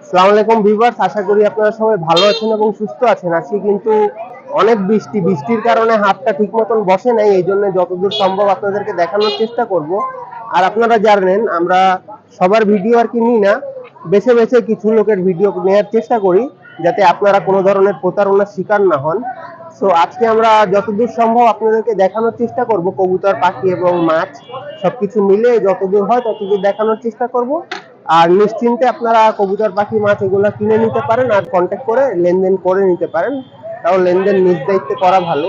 আসসালামু আলাইকুম ভিউয়ার্স, আশা করি আপনারা সবাই ভালো আছেন এবং সুস্থ আছেন। আজকে কিন্তু অনেক বৃষ্টি, বৃষ্টির কারণে হাতটা ঠিক মতন বসে নাই, এই জন্য যতদূর সম্ভব আপনাদেরকে দেখানোর চেষ্টা করব। আর আপনারা জানেন, আমরা সবার ভিডিও আর কি নিই না, বেছে বেছে কিছু লোকের ভিডিও নেওয়ার চেষ্টা করি, যাতে আপনারা কোনো ধরনের প্রতারণার শিকার না হন। সো আজকে আমরা যতদূর সম্ভব আপনাদেরকে দেখানোর চেষ্টা করব, কবুতর, পাখি এবং মাছ, সবকিছু মিলে যতদূর হয় ততদূর দেখানোর চেষ্টা করব। আর নিশ্চিন্তে আপনারা কবুতর পাখি মাছ এগুলো কিনে নিতে পারেন আর কন্ট্যাক্ট করে লেনদেন করে নিতে পারেন। তাও লেনদেন নিজ দায়িত্বে করা ভালো।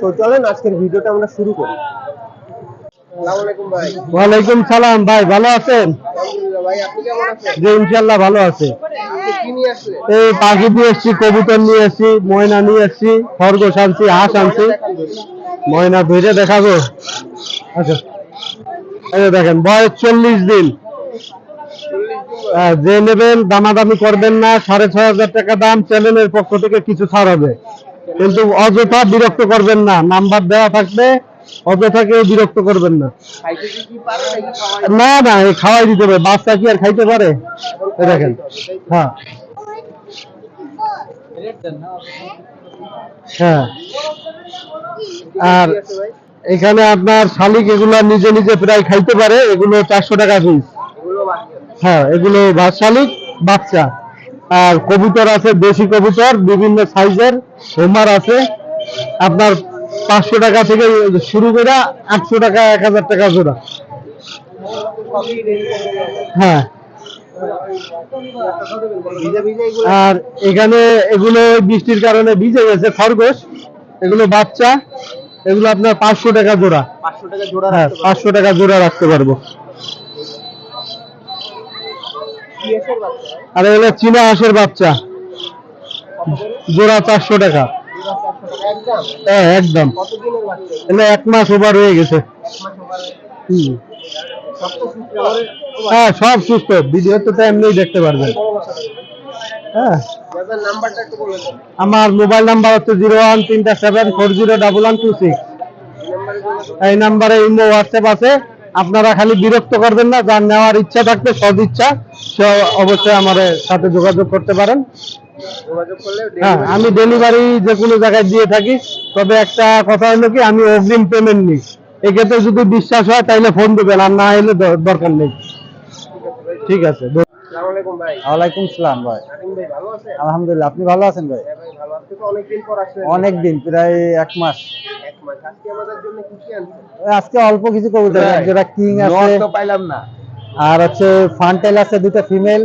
তো চলেন আজকের ভিডিওটা আমরা শুরু করি। আসসালামু ওয়ালাইকুম সালাম ভাই ভালো আছেন? ইনশাল্লাহ আছে। এই পাখি নিয়ে এসছি কবুতর নিয়ে এসছি ময়না নিয়ে এসছি খরগোশ আনছি হাঁস আনছি। ময়না দেখাবো। আচ্ছা। দেখেন বয়স চল্লিশ দিন। যে নেবেন, দামাদামি করবেন না, সাড়ে ছয় হাজার টাকা দাম, চ্যানেলের পক্ষ থেকে কিছু ছাড় হবে। কিন্তু অযথা বিরক্ত করবেন না, নাম্বার দেওয়া থাকবে, অযথা কেউ বিরক্ত করবেন না। না না খাওয়াই দিতে হবে, বাচ্চা কি আর খাইতে পারে? দেখেন হ্যাঁ। হ্যাঁ। আর এখানে আপনার শালিক এগুলো নিজে নিজে প্রায় খাইতে পারে, এগুলো চারশো টাকা পিস হ্যাঁ এগুলো ভাত শালিক বাচ্চা। আর কবুতর আছে দেশি কবুতর বিভিন্ন সাইজের। হোমার আছে। আপনার পাঁচশো টাকা থেকে শুরু করে আটশো টাকা এক হাজার টাকা জোড়া। হ্যাঁ। আর এখানে এগুলো বৃষ্টির কারণে ভিজে গেছে খরগোশ। এগুলো বাচ্চা। এগুলো আপনার পাঁচশো টাকা জোড়া। পাঁচশো টাকা জোড়া হ্যাঁ রাখতে পাঁচশো টাকা জোড়া রাখতে পারব? আর এগুলো চীনা হাঁসের বাচ্চা। জোড়া চারশো টাকা। হ্যাঁ একদম। এগুলো এক মাস ওভার হয়ে গেছে। হুম। হ্যাঁ সব সুস্থ। ভিডিওতে তো এমনিই দেখতে পারবেন। হ্যাঁ। আমার মোবাইল নাম্বার হচ্ছে জিরো ওয়ান তিনটা seven four zero double one two six. এই নাম্বারে এই নাম্বারে ইমো হোয়াটসঅ্যাপ আছে। আপনারা খালি বিরক্ত করবেন না যার নেওয়ার ইচ্ছা থাকবে সদ ইচ্ছা সে অবশ্যই আমার সাথে যোগাযোগ করতে পারেন। হ্যাঁ আমি ডেলিভারি যে কোনো জায়গায় দিয়ে থাকি তবে একটা কথা হলো কি আমি অগ্রিম পেমেন্ট নিই। এক্ষেত্রে যদি বিশ্বাস হয় তাহলে ফোন দেবেন আর না এলে দ- দরকার নেই। ঠিক আছে ওয়ালাইকুম সালাম ভাই। আলহামদুলিল্লাহ আপনি ভালো আছেন ভাই? হ্যাঁ ভাই ভালো। আছি তো অনেকদিন পর আসলেন। অনেক দিন প্রায় এক মাস। আজকে আমাদের জন্য কি কি আনছেন? আজকে অল্প কিছু কবুতর যেটা কিং আছে। পাইলাম না। আর হচ্ছে ফান্টেল আছে দুটো ফিমেল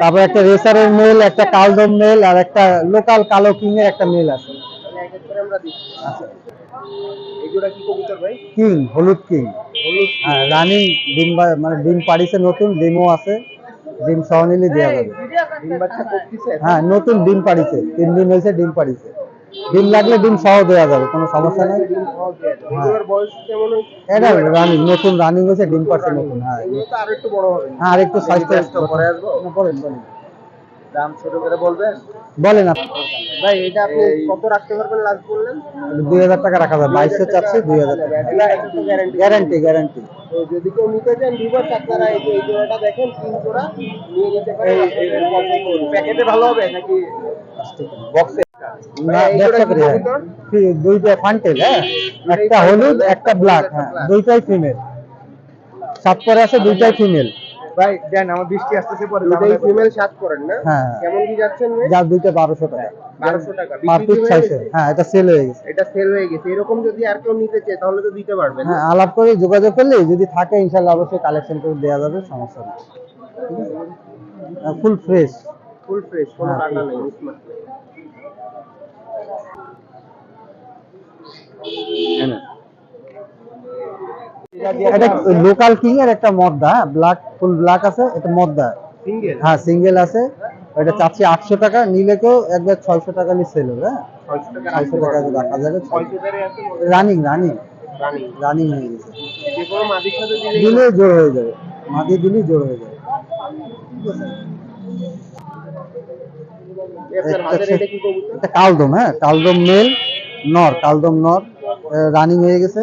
তারপর একটা রেসারের মেল একটা কালদম মেল আর একটা লোকাল কালো কিং এর একটা মেল আছে। কি হলুদ কিং হ্যাঁ রানিং ডিম মানে ডিম পাড়িছে নতুন ডিমও আছে। ডিম সহ নিলে দেওয়া যাবে হ্যাঁ নতুন ডিম পাড়িছে। তিন দিন হয়েছে ডিম পাড়িছে। ডিম লাগলে ডিম সহ দেওয়া যাবে কোনো সমস্যা নেই। হয়েছে? এটা রানিং নতুন রানিং হয়েছে ডিম পাড়ছে নতুন হ্যাঁ। আরও একটু বড় হবে। হ্যাঁ আর একটু সাইজটা পরে আসব? বলেন বলেন দাম ছোট করে বলবেন? বলেন আপনি। ভাই এটা আপনি কত রাখতে পারবেন লাস্ট বললেন? দুই হাজার টাকা রাখা যাবে বাইশশো চাচ্ছি দুই হাজার টাকা। গ্যারান্টি গ্যারান্টি যদি কেউ নিতে চান আপনারা এই যে এই জোড়াটা দেখেন তিন জোড়া নিয়ে নিতে পারেন। প্যাকেটে ভালো হবে নাকি? বক্সে না ব্যবসা করি হ্যাঁ। দুইটা ফান্টেল হ্যাঁ? একটা হলুদ একটা ব্ল্যাক হ্যাঁ দুইটাই ফিমেল সাত পরে আছে দুইটাই ফিমেল ভাই দেন আমার বৃষ্টি আসতেছে পরে দুটোই ফিমেল সাত করেন না? হ্যাঁ। কেমন কি যাচ্ছেন যা দুইটা বারোশো টাকা। বারোশো টাকা। পার বিক্রি পিস কি হয়ে ছয়শো গেছে? হ্যাঁ এটা সেল হয়ে গেছে। এটা সেল হয়ে গেছে। এরকম যদি আর কেউ নিতে চায় তাহলে তো দিতে পারবেন হ্যাঁ আলাপ করে যোগাযোগ করলে যদি থাকে ইনশাল্লাহ অবশ্যই কালেকশন করে দেওয়া যাবে সমস্যা নেই। ফুল ফ্রেশ ফুল ফ্রেশ কোনো হ্যাঁ, টাকা নেই মিসমাচ নেই এটা লোকাল কিং এর একটা মদ্দা ব্ল্যাক ফুল ব্ল্যাক আছে এটা মদ্দা। সিঙ্গেল হ্যাঁ সিঙ্গেল আছে। এটা চাচ্ছি আটশো টাকা নিলে কেউ একবার ছয়শো টাকা নিয়ে সেল হবে হ্যাঁ? ছয়শো টাকা রাখা যাবে রানিং রানিং। রানিং। হয়ে গেছে। দিলে দিলে জোর হয়ে যাবে। মাটি দিলেই জোর হয়ে যাবে। কালদম হ্যাঁ? কালদম মেল নর কালদম নর। রানিং হয়ে গেছে।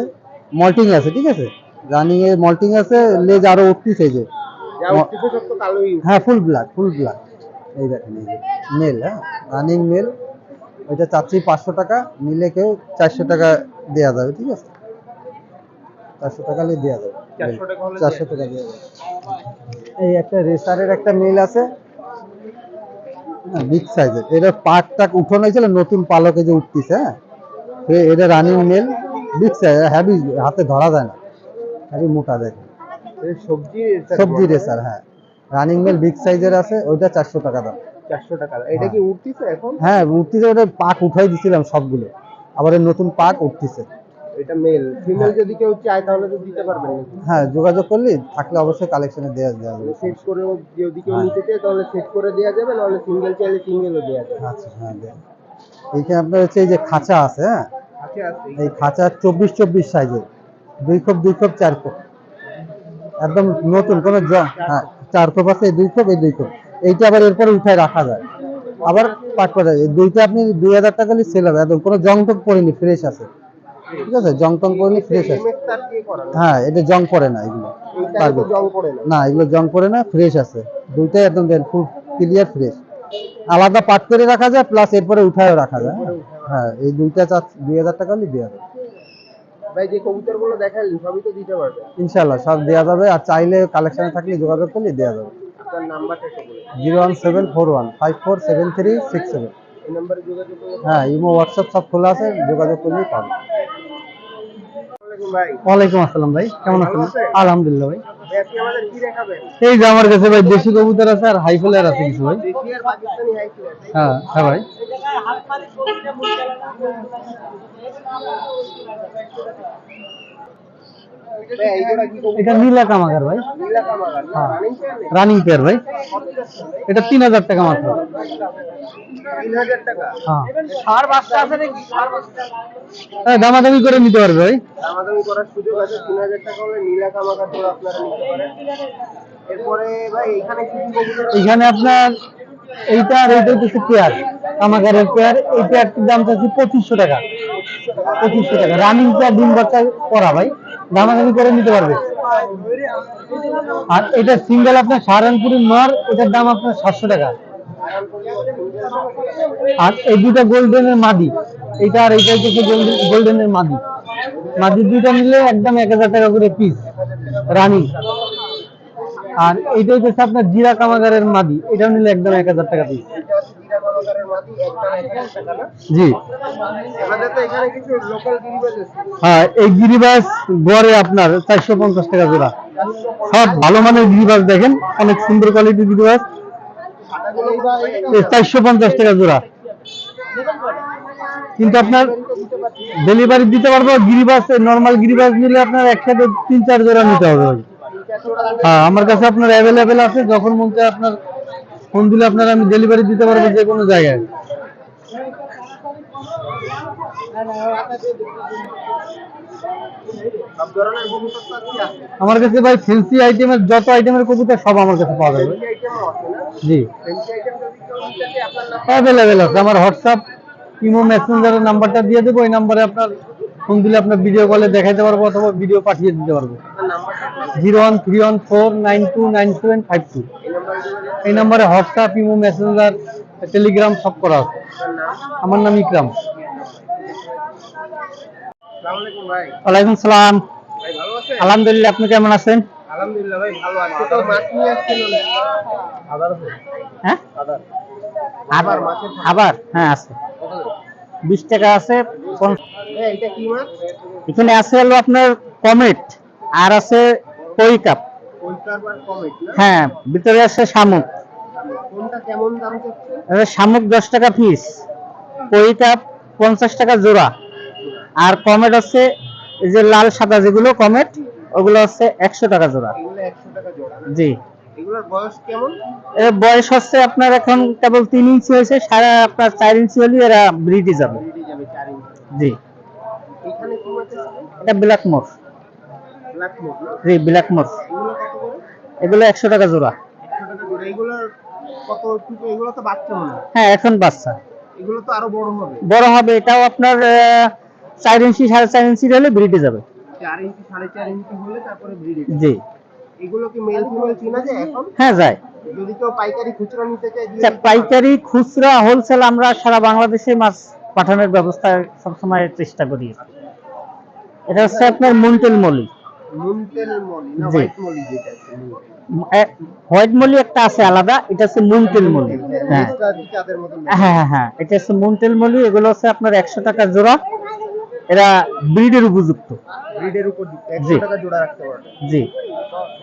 মল্টিং আছে ঠিক আছে? রানিং এ মল্টিং আছে লেজ আরও উঠতেছে যে। হ্যাঁ ফুল ব্ল্যাক ফুল ব্ল্যাক এই দেখেন এই যে মেল হ্যাঁ? রানিং মেল ওইটা চাচ্ছি পাঁচশো টাকা নিলে কেউ চারশো টাকা দেওয়া যাবে ঠিক আছে? চারশো টাকা হলে দেওয়া যাবে। 400 টাকা হলে চারশো টাকা দেওয়া যাবে। এই একটা রেসারের একটা মেল আছে। বিগ সাইজের এটা পাক টাক উঠানো হয়েছিল নতুন পালকে যে উঠতেছে হ্যাঁ? এটা running male big size heavy হাতে ধরা যায় না। হ্যাভি মোটা দেখে। সবজি সবজি রেসার হ্যাঁ। রানিং মেল বিগ সাইজের আছে ওইটা চারশো টাকা দাম। চারশো টাকা এটা কি উঠতিছে এখন? হ্যাঁ উঠতেছে ওটা পাক উঠাই দিছিলাম সবগুলো। আবার নতুন পাক উঠতেছে। এটা মেল ফিমেল যদি কেউ চায় তাহলে তো দিতে পারবেন হ্যাঁ যোগাযোগ করলে থাকলে অবশ্যই কালেকশনে দেওয়া যাবে। সেট করেও যদি কেউ নিতে চায় তাহলে সেট করে দেওয়া যাবে নাহলে সিঙ্গেল চাইলে সিঙ্গেলও দেওয়া যাবে। আচ্ছা হ্যাঁ এইখানে আপনার হচ্ছে এই যে খাঁচা আছে হ্যাঁ? এই খাঁচা চব্বিশ চব্বিশ সাইজের। দুই খোপ দুই খোপ চার খোপ। একদম নতুন কোনো জ- হ্যাঁ চার খোপ আছে দুই খোপ এই দুই খোপ। এইটা আবার এরপরে উঠায় রাখা যায়। আবার পাট করা যায় এই দুইটা আপনি দুই হাজার টাকা নিয়ে সেল হবে। একদম কোনো জং টং পড়েনি ফ্রেশ আছে। ঠিক আছে? জং টং পড়েনি ফ্রেশ আছে। হ্যাঁ এটা জং পড়ে না এগুলো। না। এগুলো জং পড়ে না ফ্রেশ আছে। দুইটাই একদম ফুল ক্লিয়ার ফ্রেশ আলাদা পাট করে রাখা যায় প্লাস এরপরে উঠায়ও রাখা যায়। হ্যাঁ এই দুইটা চার দুই হাজার টাকা হলে দেওয়া যাবে ভাই যে কবুতরগুলো দেখালেন সবই তো দিতে পারবে। ইনশাল্লাহ সব দেওয়া যাবে আর চাইলে কালেকশনে থাকলে যোগাযোগ করলে দেওয়া যাবে। আপনার নাম্বারটা একটু বলে zero one seven four one five four seven three six seven. এই নাম্বারে যোগাযোগ করলে হ্যাঁ ইমো হোয়াটসঅ্যাপ সব খোলা আছে যোগাযোগ করলেই পাবে আসসালামু ভাই। ওয়ালাইকুম আসসালাম ভাই কেমন আছেন? আলহামদুলিল্লাহ ভাই। এই যে আমার কাছে ভাই দেশি কবুতর আছে আর হাইফেলার আছে কিছু ভাই। হাই হ্যাঁ হ্যাঁ ভাই ভাই এই জোড়া কি কবুতর এটা হ্যাঁ। রানিং পেয়ার পেয়ার ভাই। এটা তিন হাজার টাকা মাত্র। হ্যাঁ। হ্যাঁ, দামাদামি করে নিতে পারবে ভাই। করার সুযোগ আছে তিন হাজার টাকা হলে আপনারা নিতে পারেন এখানে আপনার এইটা আর এইটা হচ্ছে পেয়ার কামাগারের পেয়ার এই পেয়ারটির দাম চাচ্ছি পঁচিশশো টাকা। পঁচিশশো টাকা। রানিং পেয়ার ডিম বাচ্চা করা ভাই। দামাদামি করে নিতে পারবে। আর এটা সিঙ্গেল আপনার সাহারানপুরের নর এটার দাম আপনার সাতশো টাকা। আর এই দুটা গোল্ডেনের মাদি, এইটা আর এইটা হচ্ছে গোল্ডেনের মাদি। মাদি দুইটা নিলে একদম এক হাজার টাকা করে পিস রানিং আর এইটা হচ্ছে আপনার জিরা কামাগারের মাদি এটা নিলে একদম এক হাজার টাকা পিস জি। হ্যাঁ এই গিরিবাস গড়ে আপনার চারশো পঞ্চাশ টাকা জোড়া। সব ভালো মানের গিরিবাস দেখেন অনেক সুন্দর কোয়ালিটির গিরিবাস চারশো পঞ্চাশ টাকা জোড়া। কিন্তু আপনার ডেলিভারি দিতে পারব গিরিবাস নর্মাল গিরিবাস নিলে আপনার একসাথে তিন চার জোড়া নিতে হবে। হ্যাঁ আমার কাছে আপনার অ্যাভেলেবেল আছে যখন মন চায় আপনার ফোন দিলে আপনার আমি ডেলিভারি দিতে পারব যে কোনো জায়গায়। আমার কাছে ভাই ফেন্সি আইটেমের যত আইটেমের কবুতর সব আমার কাছে পাওয়া যাবে। জি। অ্যাভেলেবেল আছে। আমার হোয়াটসঅ্যাপ ইমো মেসেঞ্জারের নাম্বারটা দিয়ে দেবো। ওই নাম্বারে আপনার ফোন দিলে আপনার ভিডিও কলে দেখাইতে পারব অথবা ভিডিও পাঠিয়ে দিতে পারব। Zero one three one four nine two nine seven five two. এই নাম্বারে হোয়াটসঅ্যাপ ইমো মেসেঞ্জার টেলিগ্রাম সব করা আছে। আমার নাম ইকরাম। আসসালামু আলাইকুম ভাই। ওয়ালাইকুম সালাম। ভাই ভালো আছেন? আলহামদুলিল্লাহ আপনি কেমন আছেন? আলহামদুলিল্লাহ ভাই ভালো আজকে তো মাছ নিয়ে আসছিল আদার হ্যাঁ? আদার। আবার আবার? হ্যাঁ আছে। বিশ টাকা আছে এখানে আছে হলো আপনার কমেট আর আছে কই কাপ। হ্যাঁ ভিতরে আছে শামুক। শামুক দশ টাকা পিস কই কাপ পঞ্চাশ টাকা জোড়া। আর কমেট আছে এই যে লাল সাদা যেগুলো কমেট ওগুলো হচ্ছে একশো টাকা জোড়া। জি। এর বয়স হচ্ছে আপনার এখন কেবল তিন ইঞ্চি হয়েছে সারা আপনার চার ইঞ্চি হলে এরা ব্রিডি যাবে। জি। এটা ব্ল্যাক না জি ব্ল্যাক মোর এগুলো একশো টাকা জোড়া। হয় এখন বাচ্চা। এগুলো তো আরও বড় হবে। বড় হবে এটাও আপনার চার ইঞ্চি সাড়ে চার ইঞ্চি হলে ব্রিডে যাবে। চার ইঞ্চি সাড়ে চার ইঞ্চি হলে তারপরে ব্রিড জি। এগুলো কি মেল ফিমেল চেনা যায় এখন? হ্যাঁ যায়। যদি কেউ পাইকারি খুচরা নিতে চায় দিয়ে আচ্ছা? পাইকারি খুচরা হোলসেল আমরা সারা বাংলাদেশে মাছ পাঠানোর ব্যবস্থা সবসময় চেষ্টা করি। এটা হচ্ছে আপনার মুন্টেল মলি। মুনটেল মলি না জি। হোয়াইট মলি যেটা আছে হোয়াইট মলি। একটা আছে আলাদা এটা হচ্ছে মুন্টেল মলি। হ্যাঁ। জিনিসটা চাঁদের মতন হ্যাঁ হ্যাঁ হ্যাঁ এটা হচ্ছে মুন্টেল মলি এগুলো হচ্ছে আপনার একশো টাকা জোড়া। এরা ব্রিডের উপযুক্ত। ব্রিডের উপর 100 টাকা জোড়া রাখতে পারবেন জি।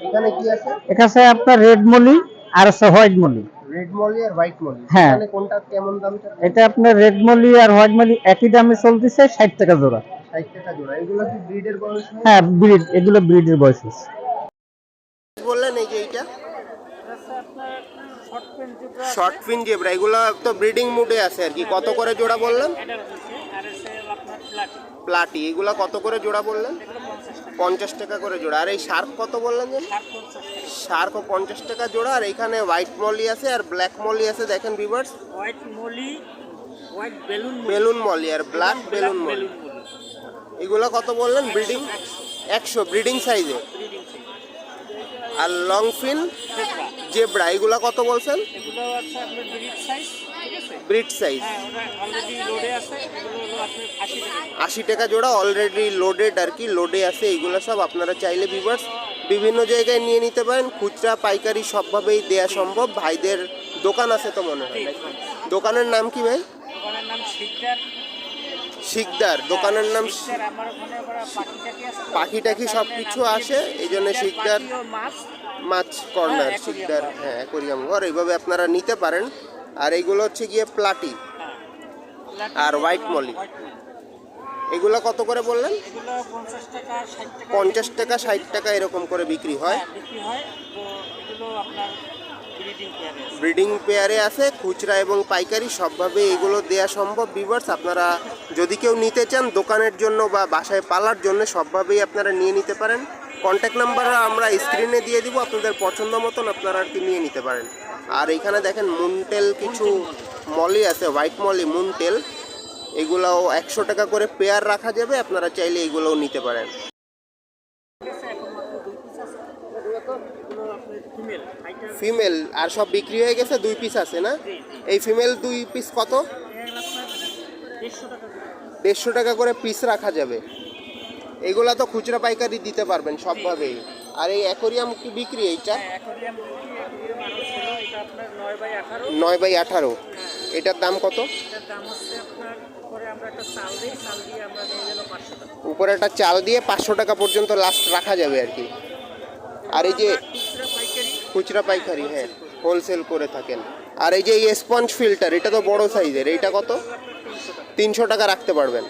এখানে কি আছে? এটা আপনার রেড মলি আর আছে হোয়াইট মলি। রেড মলি আর হোয়াইট মলি। হ্যাঁ। কোনটা কেমন দাম এটা আপনার রেড মলি আর হোয়াইট মলি একই দামে চলতেছে ষাট টাকা জোড়া। 60 টাকা জোড়া। এগুলো কি ব্রিডের বয়স হ্যাঁ? ব্রিড এগুলো ব্রিডের বয়স বললেন এই যে এইটা? শর্ট ফিন জেব্রা এগুলো তো ব্রিডিং মুডে আছে আর কি। কত করে জোড়া বললেন? প্লাটি এগুলা কত করে জোড়া বললেন? পঞ্চাশ টাকা করে জোড়া। আর এই শার্ক কত বললেন যে শার্কও পঞ্চাশ টাকা জোড়া। আর এখানে হোয়াইট মলি আছে আর ব্ল্যাক মলি আছে দেখেন viewers white molly white balloon balloon molly আর ব্ল্যাক বেলুন মলি এগুলো কত বললেন? ব্রিডিং একশো ব্রিডিং সাইজে আর লং ফিন জেব্রা এগুলা কত বলছেন? ব্রিড সাইজ সাইজ হ্যাঁ আপনার আশি টাকা। জোড়া অলরেডি লোডেড আর কি লোডে আছে এইগুলো সব আপনারা চাইলে ভিভার্স বিভিন্ন জায়গায় নিয়ে নিতে পারেন। খুচরা পাইকারি সবভাবেই দেয়া সম্ভব। ভাইদের দোকান আছে তো মনে হয় দোকানের নাম কি ভাই? দোকানের নাম শিকদার দোকানের নাম পাখি টাকি সব কিছু আসে এই জন্য শিকদার মাছ কর্নার শিকদার হ্যাঁ অ্যাকোরিয়াম ঘর এইভাবে আপনারা নিতে পারেন আর এইগুলো হচ্ছে গিয়ে প্লাটি। আর হোয়াইট molly। এগুলো কত করে বললেন পঞ্চাশ টাকা ষাট টাকা এরকম করে বিক্রি হয় হ্যাঁ, ব্রিডিং পেয়ারে আছে? খুচরা এবং পাইকারি, সবভাবে এগুলো দেয়া সম্ভব ভিভার্স আপনারা যদি কেউ নিতে চান দোকানের জন্য বা বাসায় পালার জন্য, সবভাবেই আপনারা নিয়ে নিতে পারেন। কন্ট্যাক্ট নাম্বার আমরা স্ক্রিনে দিয়ে দিব, আপনাদের পছন্দ মতন আপনারা আর কি নিয়ে নিতে পারেন। আর এখানে দেখেন মুনটেল কিছু মলি আছে হোয়াইট মলি মুনটেল এগুলাও একশো টাকা করে পেয়ার রাখা যাবে, আপনারা চাইলে এগুলোও নিতে পারেন। ফিমেল আর সব বিক্রি হয়ে গেছে দুই পিস আছে না? এই ফিমেল দুই পিস কত? দেড়শো টাকা করে। পিস রাখা যাবে। এগুলা তো খুচরা পাইকারি দিতে পারবেন সবভাবেই। আর এই অ্যাকোরিয়াম কি বিক্রি এইটা? আপনার নয় বাই আঠারো। আঠারো। এটার দাম কত? উপরে একটা চাল দিয়ে পাঁচশো টাকা। পর্যন্ত লাস্ট রাখা যাবে আর কি। আর এই যে খুচরা পাইকারি হ্যাঁ হোলসেল করে থাকেন। আর এই যে এই স্পঞ্জ ফিল্টার এটা তো বড় সাইজের এইটা কত? তিনশো টাকা রাখতে পারবেন।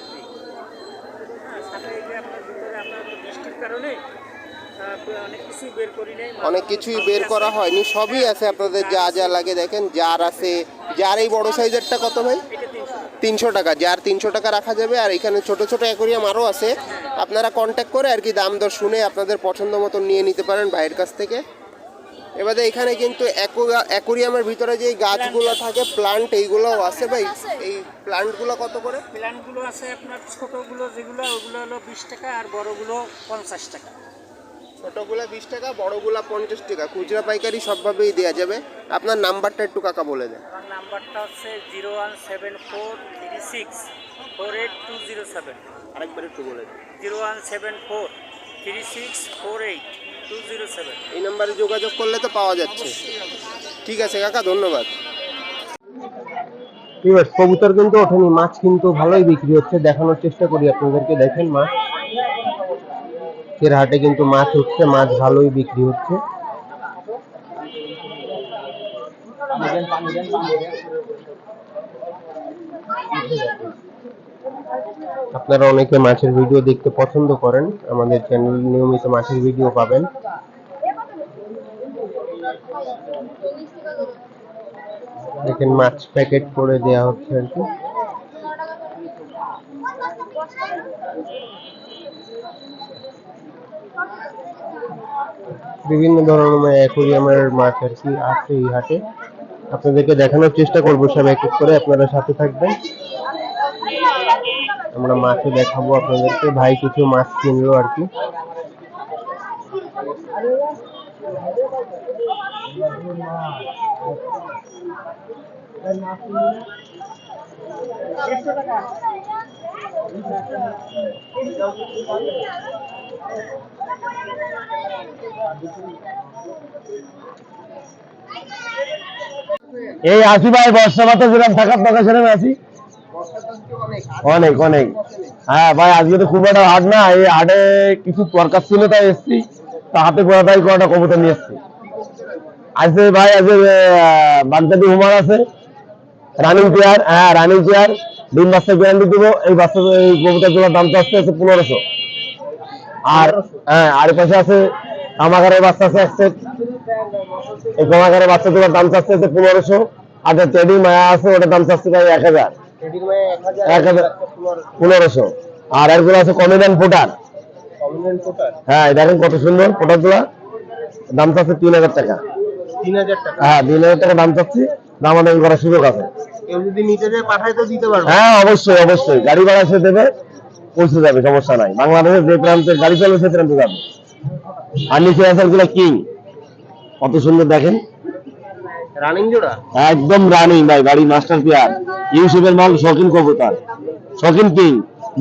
অনেক কিছুই বের করা হয়নি, সবই আছে আপনাদের, যা যা লাগে দেখেন, যার আছে, যার এই বড় সাইজেরটা কত ভাই? তিনশো টাকা, যার তিনশো টাকা রাখা যাবে, আর এখানে ছোট ছোট অ্যাকোরিয়াম আরও আছে, আপনারা কন্ট্যাক্ট করে আর কি দাম দর শুনে আপনাদের পছন্দ মতন নিয়ে নিতে পারেন ভাইয়ের কাছ থেকে। এবারে এখানে কিন্তু অ্যাকো- অ্যাকোরিয়ামের ভিতরে যে গাছগুলো থাকে প্লান্ট এইগুলোও আছে ভাই? এই প্লান্টগুলো কত করে? প্লান্টগুলো আছে আপনার ছোটোগুলো যেগুলো ওগুলো হলো বিশ টাকা আর বড়গুলো পঞ্চাশ টাকা। ছোটগুলা বিশ টাকা বড়গুলা পঞ্চাশ টাকা। খুচরা পাইকারি সবভাবেই দেওয়া যাবে। আপনার নাম্বারটা একটু কাকা বলে দেন। আমার নাম্বারটা হচ্ছে zero one seven four three six four eight two zero seven. আরেকবার একটু বলে দেন। Zero one seven four three six four eight. এই নাম্বারে যোগাযোগ করলে তো পাওয়া যাচ্ছে। ঠিক আছে কাকা ধন্যবাদ। কবুতর কিন্তু ওঠেনি মাছ কিন্তু ভালোই বিক্রি হচ্ছে দেখানোর চেষ্টা করি আপনাদেরকে দেখেন মাছ। এর হাটে কিন্তু মাছ উঠছে মাছ ভালোই বিক্রি হচ্ছে। আপনারা অনেকে মাছের ভিডিও দেখতে পছন্দ করেন, আমাদের চ্যানেল নিয়মিত মাছের ভিডিও পাবেন। দেখেন মাছ প্যাকেট করে দেয়া হচ্ছে আর কি। বিভিন্ন ধরনের অ্যাকোরিয়ামের মাছ আর কি আছে এই হাটে। আপনাদেরকে দেখানোর চেষ্টা করব সব এক এক করে, আপনারা সাথে থাকবেন। আমরা মাছও দেখাবো আপনাদেরকে। ভাই কিছু মাছ কিনলো আর কি। এই আসি ভাই, বর্ষা মাথা যেরকম থাকার দরকার সেরকম আছি অনেক অনেক। হ্যাঁ ভাই, আজকে তো খুব একটা হাট না, এই হাটে কিছু দরকার ছিল তাই এসছি। তা হাতে কোয়াটাই কটা কবুতর নিয়ে এসছি। আজকে ভাই, আজকে বাগদাদি হুমার আছে। রানিং চেয়ার হ্যাঁ রানিং চেয়ার ডিম বাচ্চা গ্যারান্টি দিব, এই বাচ্চা, এই কবুতর জোড়ার দাম তো আসছে আছে পনেরোশো। আর হ্যাঁ আর পাশে আছে কামাগারের বাচ্চা আছে এক set। এই কামাগারের বাচ্চা জোড়ার দাম চাচ্ছে আছে পনেরোশো। আর যে টেডি মায়া আছে, ওটার দাম চাচ্ছে ভাই এক হাজার। এক হাজার পনেরোশো। আর এরগুলো আছে কমেডিয়ান ফুটার হ্যাঁ দেখেন কত সুন্দরগুলা দাম চাচ্ছে তিন হাজার টাকা। হ্যাঁ তিন হাজার টাকা দাম চাচ্ছি। করার সুযোগ আছে। হ্যাঁ অবশ্যই অবশ্যই। গাড়ি ভাড়া সে দেবে পৌঁছে যাবে সমস্যা নাই। বাংলাদেশের যে প্রান্তে গাড়ি চলবে সে প্রান্তে যাবে। আর নিচে আছে গুলো কিং? কত সুন্দর দেখেন। রানিং জোড়া? একদম রানিং ভাই গাড়ি মাস্টার পিয়ার ইউসুফের মাল শকিন কবুতর। শকিন কিং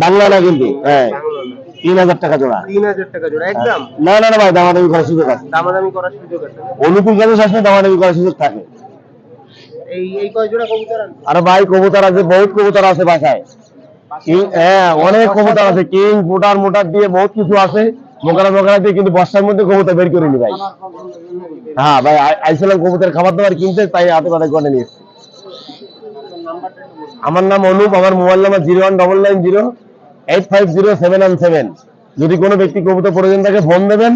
বাংলা না কিন্তু হ্যাঁ। তিন হাজার টাকা জোড়া। তিন হাজার টাকা জোড়া একদম? না না না ভাই দামাদামি করার সুযোগ আছে। দামাদামি করার সুযোগ আছে অনুকূল কাজে সবসময় দামাদামি করার সুযোগ থাকে। এই এই কয় জোড়া কবুতর? আর ভাই কবুতর আছে বহুত কবুতর আছে বাসায়। হ্যাঁ অনেক কবুতর আছে। কিং মোটার মোটার দিয়ে বহুত কিছু আছে। মোকারা মোকারা দিয়ে কিন্তু বর্ষার মধ্যে কবুতর বের ভাই। হ্যাঁ ভাই আই- আইছিলাম কবুতর খাবার দাবার কিনতে, তাই হাতে নিয়ে আমার নাম অনুপ, আমার mobile number zero one double nine zero eight five zero seven one seven. যদি কোনো ব্যক্তি কবুতর প্রয়োজন থাকে, ফোন দেবেন,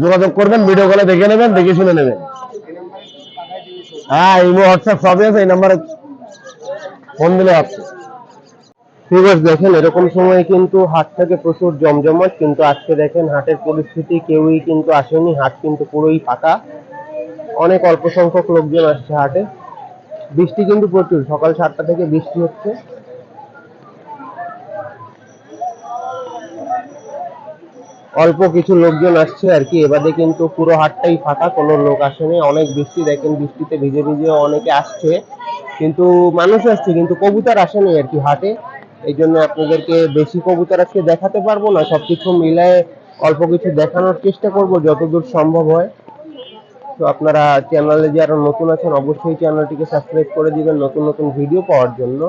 যোগাযোগ করবেন ভিডিও কলে দেখে নেবেন, দেখে শুনে নেবেন। হ্যাঁ ইমো, হোয়াটসঅ্যাপ সবই আছে, এই নাম্বারে ফোন দিলে হচ্ছে আছে দেখেন, এরকম সময় কিন্তু হাট থেকে প্রচুর জমজমাট, কিন্তু আজকে দেখেন হাটের পরিস্থিতি, কেউই কিন্তু আসেনি, হাট কিন্তু পুরোই ফাঁকা। অনেক অল্প সংখ্যক লোকজন আসছে হাটে। বৃষ্টি কিন্তু প্রচুর, সকাল সাতটা থেকে বৃষ্টি হচ্ছে। অল্প কিছু লোকজন আসছে আর কি, এবারে কিন্তু পুরো হাটটাই ফাঁকা, কোনো লোক আসেনি। অনেক বৃষ্টি, দেখেন, বৃষ্টিতে ভিজে ভিজে অনেকে আসছে। কিন্তু মানুষ আসছে, কিন্তু কবুতর আসেনি আর কি হাটে। এই জন্য আপনাদেরকে বেশি কবুতর আজকে দেখাতে পারব না, সবকিছু মিলায়ে অল্প কিছু দেখানোর চেষ্টা করব যতদূর সম্ভব হয়। তো আপনারা চ্যানেলে যারা নতুন আছেন, অবশ্যই চ্যানেলটিকে সাবস্ক্রাইব করে দিবেন নতুন নতুন ভিডিও পাওয়ার জন্য।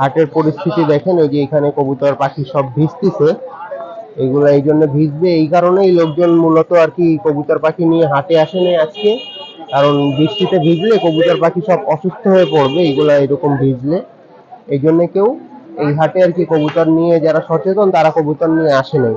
হাটের পরিস্থিতি দেখেন, ওই যে এখানে কবুতর, পাখি সব ভিজতেছে। এগুলো এই জন্য ভিজবে, এই কারণেই লোকজন মূলত আর কি কবুতর, পাখি নিয়ে হাটে আসেনি আজকে। কারণ বৃষ্টিতে ভিজলে কবুতর পাখি সব অসুস্থ হয়ে পড়বে, এইগুলো এরকম ভিজলে। এই জন্য কেউ এই হাটে আর কি কবুতর নিয়ে যারা সচেতন, তারা কবুতর নিয়ে আসে নাই।